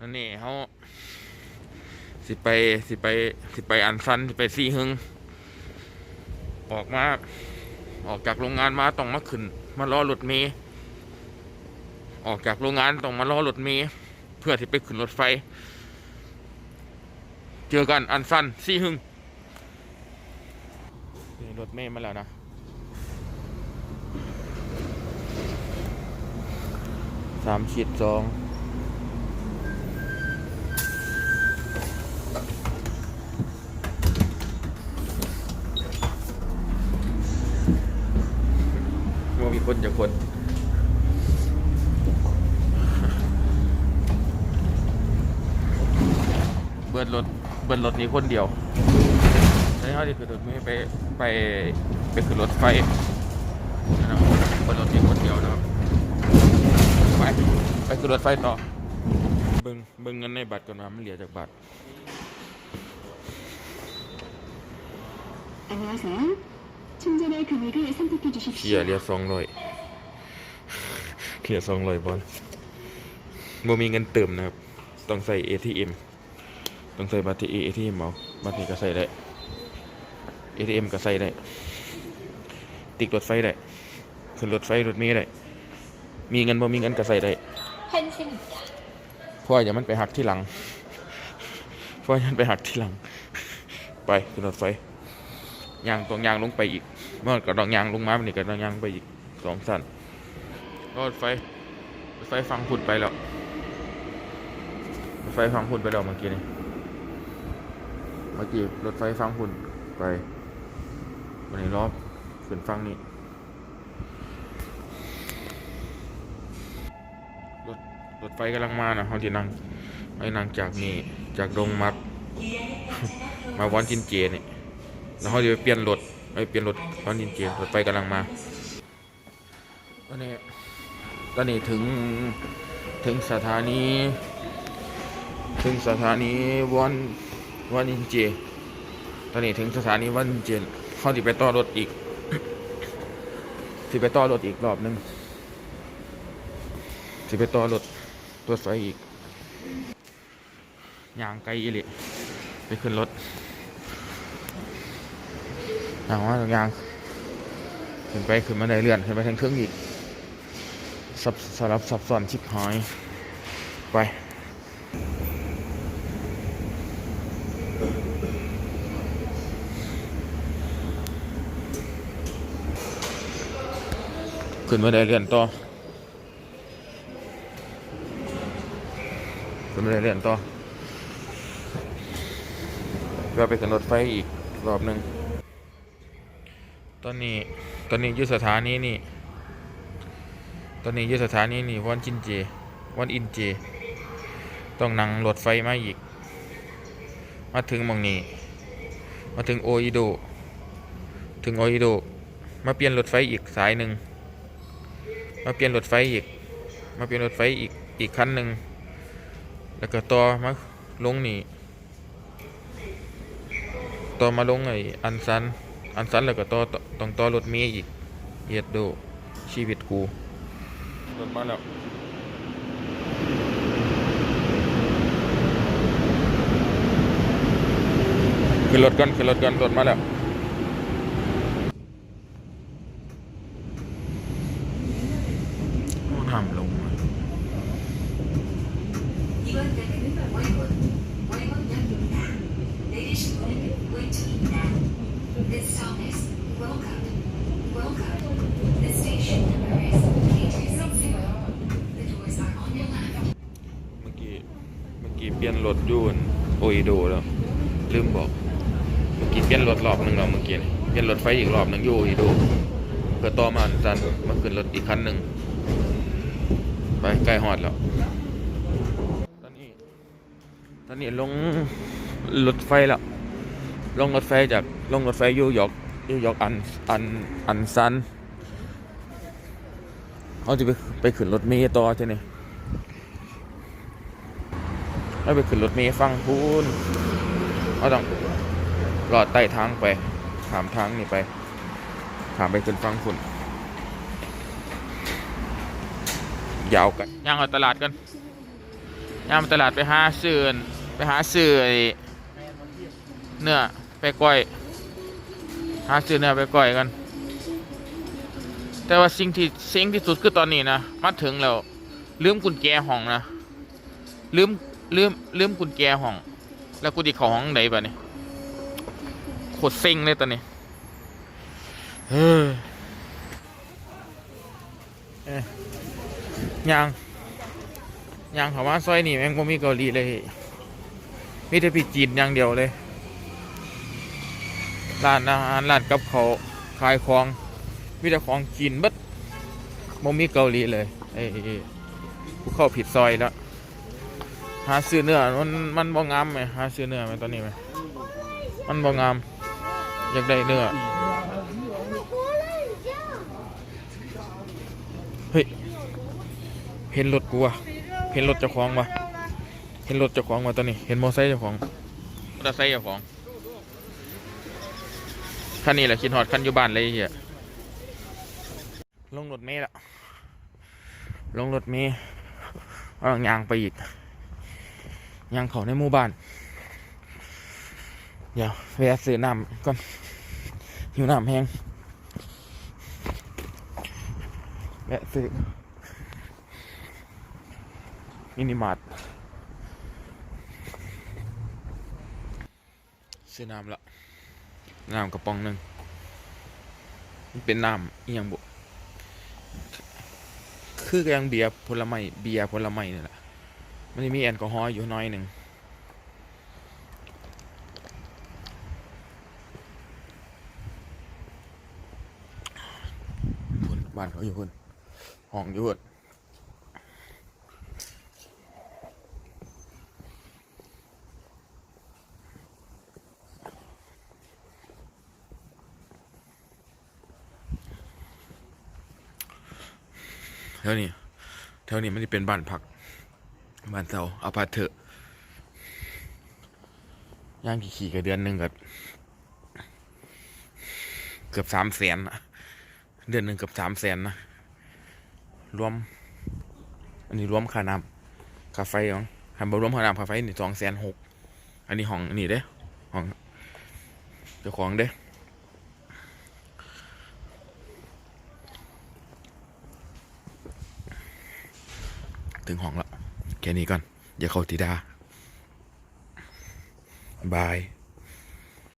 นั่นนี่เขาสิไปสิไปสิไปอันซันสิไปซีหึงออกมา ออกจากโรงงานมาต้องมาขึ้น มารอรถเมย์ออกจากโรงงานต้องมารอรถเมย์เพื่อที่ไปขึ้นรถไฟ เจอกันอันซันซีหึงนี่รถเมย์มาแล้วนะสามขีดสอง จะคน เบิร์ดรถ เบิร์ดรถนี้คนเดียวใช้เขาที่คือรถไม่ไปไปไปขึ้นรถไฟนะครับเบิร์ดรถนี้คนเดียวนะครับ ไปไปขึ้นรถไฟต่อ เบิ่งเบิ่งเงินในบัตรก่อนว่ามันเหลือจากบัตร 안녕하세요. 충전의 금액을 선택해 เชีย 주십시오. เหลือสองร้อย เกียร์สองร้อยบอลบ่มีเงินเติมนะครับ ต้องใส่ ATM ต้องใส่บัตรเอทีเอ็มหเอาบัตรก็ใส่ได้ ATM ก็ใส่ได้ ติดรถไฟได้ขึ้นรถไฟรถเมล์ได้ มีเงินบ่มีเงินก็ใส่ได้เพราะอย่ามันไปหักที่หลังเพราะอย่ามันไปหักที่หลัง ไปขึ้นรถไฟยางตรงยางลงไปอีกเมื่อก็ต้องยางลงมาเนี่ก็ต้องยางไปอีกสองสั้น รถไฟรถไฟฟังพุ่นไปแล้วรถไฟฟังพุ่นไปแล้วเมื่อกี้นี่เมื่อกี้รถไฟฟังพุ่นไปวันนี้รอบขึ้นฟังนี้รถรถไฟกำลังมานะเขาที่นั่งไอ้นั่งจากนี่จากดงมัด มาวันจินเจนี่แล้วเขาจะไปเปลี่ยนรถไปเปลี่ยนรถวันจินเจรถไฟกำลังมาตอนนี้ ตอนนี้ถึงถึงสถานี ถึงสถานีวันวันจินเจ ตอนนี้ถึงสถานีวันจินเจเขาจะไปต่อรถอีกสิไปต่อรถอีกรอบหนึงสิไปต่อรถรถไฟอีกยางไกลอีลิไปขึ้นรถยางว่าอยางขึ้นไปขึ้นมาได้เลื่อนขึ้นไปทางเครื่องอีก สับสลับซับซ้อนชิบหาย ไปขึ้นมาได้เลื่อนต่อขึ้นมาได้เลื่อนต่อเพื่อไปขึ้นรถไฟอีกรอบหนึ่งตอนนี้ ตอนนี้ยู่สถานีนี่ ตอนนี้ยู่สถานีนี่วันจินเจวันอินเจ ต้องนั่งรถไฟมาอีก มาถึงมองนี้ มาถึงโออิโด ถึงโออิโด มาเปลี่ยนรถไฟอีกสายหนึ่ง มาเปลี่ยนรถไฟอีก มาเปลี่ยนรถไฟอีกอีกคันหนึ่ง แล้วก็ต่อมาลงนี่ ต่อมาลงไอ้อันซัน อันซันแล้วก็ต่อต่อต้องต่อรถเมย์อีกเย็ดโดชีวิตกู รถมาแล้วขึ้นรถกันขึ้นรถกันรถมาแล้วทำลง เปลี่ยนรถยูนโออิโดแล้วลืมบอกเมื่อกี้เปลี่ยนรถรอบหนึ่งแล้วเมื่อกี้เปลี่ยนรถไฟอีกรอบหนึ่งยูโออิโดเพื่อต่อมาอันซันมาขึ้นรถอีกคันหนึ่งไปใกล้ฮอดแล้วตอนนี้ตอนนี้ลงรถไฟแล้วลงรถไฟจากลงรถไฟยูยอร์กยูยอร์กอันอันอันซันเขาจะไปไปขึ้นรถเมล์ต่อใช่ไหม ให้ไปขึ้นรถเมล์ฟังพูนเขาต้องลอดใต้ทางไปถามทางนี่ไปถามไปขึ้นฟังคุณยาวกันย่างเอาตลาดกันย่ามตลาดไปหาซื้อนไปหาซื้อเนื้อไปก้อยหาซื้อเนื้อไปก้อยกัน แต่ว่าสิ่งที่สิ่งที่สุดคือตอนนี้นะมาถึงแล้วลืมกุญแจห้องนะลืม ลืมลืมกุญแจห้อง แล้วกูดิเขาห้องไหนบ่เนี่ยโคตรเซ็งเลยตอนนี้เฮ้ยเอยยังยังเขามาซอยนี่แม่งบ่มีเกาหลีเลยมีแต่พี่จีนอย่างเดียวเลยร้านอาหารร้านกับเขาขายของมีแต่ของกินบัดบ่มีเกาหลีเลยไอ้กูเข้าผิดซอยแล้ว หาซื้อเนื้อมันมันบ่งามไหมหาซื้อเนื้อไหมตอนนี้ไหมมันบ่งาม อยากได้เนื้อเฮ้ยเห็นรถกูวะเห็นรถเจ้าของวะเห็นรถเจ้าของวะตอนนี้ เห็นมอไซค์เจ้าของมอเตอร์ไซค์เจ้าของคันนี้แหละคิดฮอดคันอยู่บ้านเลยไอ้เฮียลงรถเมล์ละลงรถเมล์เอายางไปอีก ยางเขาในหมู่บ้าน เดี๋ยวแวะซื้อน้ำก่อนหิวน้ำแห้งแวะซื้อมินิมาร์ทซื้อน้ำละน้ำกระป๋องหนึ่งมันเป็นน้ำเอียงบุคือยังเบียร์ผลไม้เบียร์ผลไม้นี่แหละ มันมีแอลกอฮอล์อยู่น้อยหนึ่งบ้านเขาอยู่พุ่นห้องอยู่พุ่นแถวนี้แถวนี้มันจะเป็นบ้านพัก บ้านเสาเอาพาเถอะย่างขี่ๆกับเดือนหนึ่งกับเกือบสามแสนนะเดือนหนึ่งเกือบสามแสนนะ รวม อันนี้รวมค่าน้ำค่าไฟของหันบรวมค่าน้ำค่าไฟนี่สองแสนหกอันนี้ห้องนี่เด้ห้องเจ้าของเด้ถึงห้องล้ว แค่นี้ก่อน อย่าเข้าติดาบาย